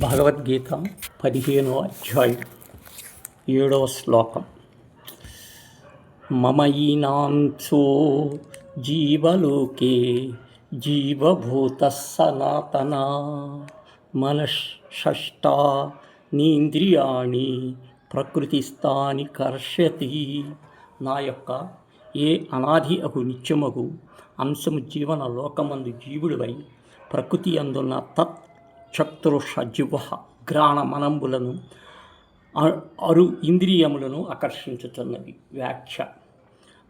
భగవద్గీత పదిహేనో అధ్యాయం ఏడవ శ్లోకం. మమయీనాంశో జీవలోకే జీవభూత సనాతన మనషష్టా నీంద్రియాణి ప్రకృతిస్థాని కర్షతి. నా యొక్క ఏ అనాది అగు నిత్యమగు అంశము జీవన లోకమందు జీవుడివై ప్రకృతి అందున్న తత్ చతుర్ష జిహ్వ గ్రాణ మనంబులను అరు ఇంద్రియములను ఆకర్షించుతున్నది. వ్యాఖ్య.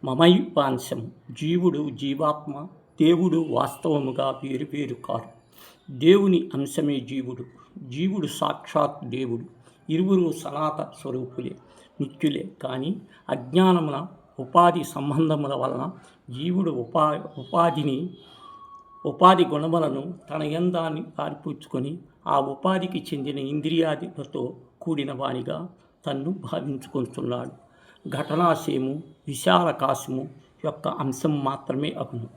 మమైవాంశం. జీవుడు జీవాత్మ దేవుడు వాస్తవముగా వేరు వేరు కారు. దేవుని అంశమే జీవుడు. జీవుడు సాక్షాత్ దేవుడు. ఇరువురు సనాత స్వరూపులే నిత్యులే. కానీ అజ్ఞానమున ఉపాధి సంబంధముల వలన జీవుడు ఉపా ఉపాధిని ఉపాధి గుణములను తన యందాన్ని పారిపుచ్చుకొని ఆ ఉపాధికి చెందిన ఇంద్రియాదిలతో కూడిన వానిగా తన్ను భావించుకుంటున్నాడు. ఘటనాశయము విశాలకాశము యొక్క అంశం మాత్రమే అగును.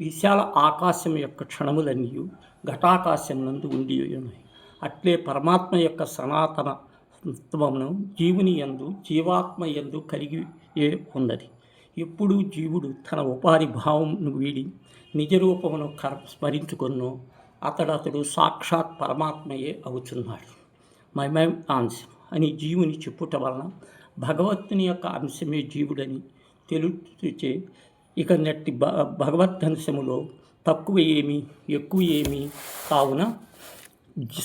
విశాల ఆకాశం యొక్క క్షణములన్నీ ఘటాకాశం నందు ఉండి ఉన్నాయి అట్లే పరమాత్మ యొక్క సనాతన తత్వమును జీవుని యందు జీవాత్మ యందు కలిగి ఉన్నది. ఎప్పుడూ జీవుడు తన ఉపాధి భావంను వీడి నిజ రూపమును కర స్మరించుకొను అతడతడు సాక్షాత్ పరమాత్మయే అవుతున్నాడు మై అంశం అని జీవుని చెప్పుట వలన భగవత్తుని యొక్క అంశమే జీవుడని తెలుచే ఇక నెట్టి భ భగవద్దంశములో తక్కువ ఏమి ఎక్కువ ఏమి కావున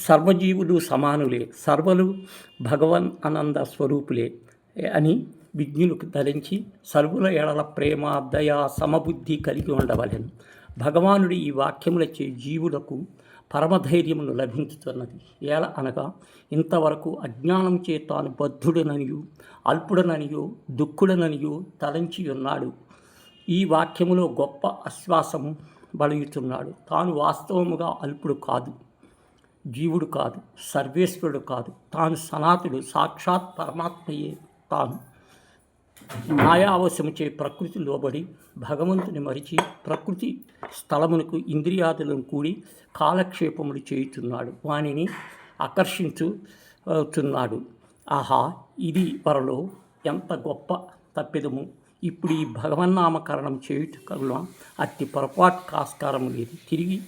సర్వజీవులు సమానులే సర్వలు భగవన్ ఆనంద స్వరూపులే అని విజ్ఞులకు ధరించి సర్వుల ఎడల ప్రేమ దయ సమబుద్ధి కలిగి ఉండవలెను. భగవానుడి ఈ వాక్యములచే జీవులకు పరమధైర్యమును లభించుతున్నది. ఏల అనగా ఇంతవరకు అజ్ఞానం చే తాను బద్ధుడననియు అల్పుడననియో దుఃఖుడననియో తలంచి ఉన్నాడు ఈ వాక్యములో గొప్ప ఆశ్వాసము బలుగుతున్నాడు తాను వాస్తవముగా అల్పుడు కాదు జీవుడు కాదు సర్వేశ్వరుడు కాదు తాను సనాతుడు సాక్షాత్ పరమాత్మయే తాను. మాయావశముచే ప్రకృతి లోబడి భగవంతుని మరిచి ప్రకృతి స్థలమునకు ఇంద్రియాదులను కూడి కాలక్షేపములు చేయుచున్నాడు. వానిని ఆకర్షించుచున్నాడు ఆహా ఇది వరలో ఎంత గొప్ప తప్పిదము. ఇప్పుడు ఈ భగవన్నామకరణం చేయుట అట్టి పొరపాటు కాస్కారం లేదు. తిరిగి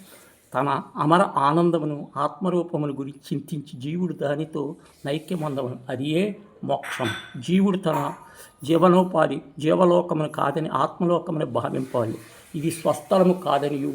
తన అమర ఆనందమును ఆత్మరూపమును గురించి చింతించి జీవుడు దానితో నైక్యమందమును అదియే మోక్షం. జీవుడు తన జీవనోపాధి జీవలోకమును కాదని ఆత్మలోకమును భావింపాలి. ఇది స్వస్థలము కాదనియు.